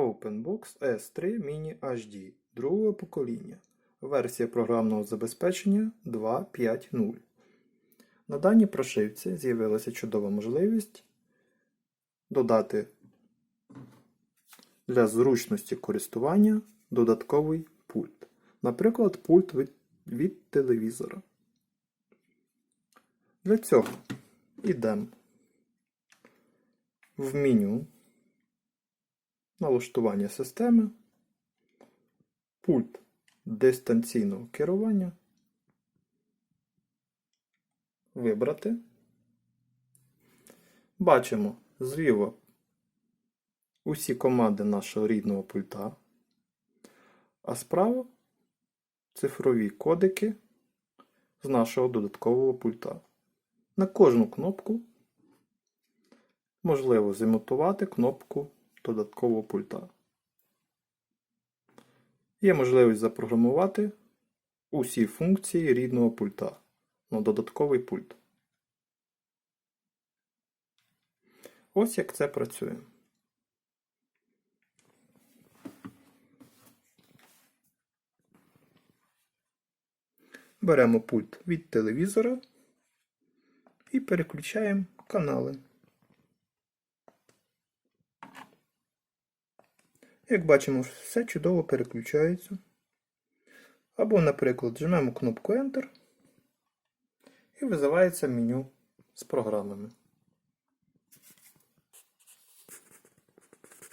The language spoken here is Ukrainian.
OpenBox S3 Mini HD другого покоління. Версія програмного забезпечення 2.5.0. На даній прошивці з'явилася чудова можливість додати для зручності користування додатковий пульт. Наприклад, пульт від, від телевізора. Для цього йдемо в меню налаштування системи, пульт дистанційного керування, вибрати. Бачимо зліва усі команди нашого рідного пульта, а справа цифрові кодики з нашого додаткового пульта. На кожну кнопку можливо зімітувати кнопку додаткового пульта. Є можливість запрограмувати усі функції рідного пульта на додатковий пульт. Ось як це працює. Беремо пульт від телевізора і переключаємо канали. Як бачимо, все чудово переключається. Або, наприклад, жмемо кнопку Enter і визивається меню з програмами.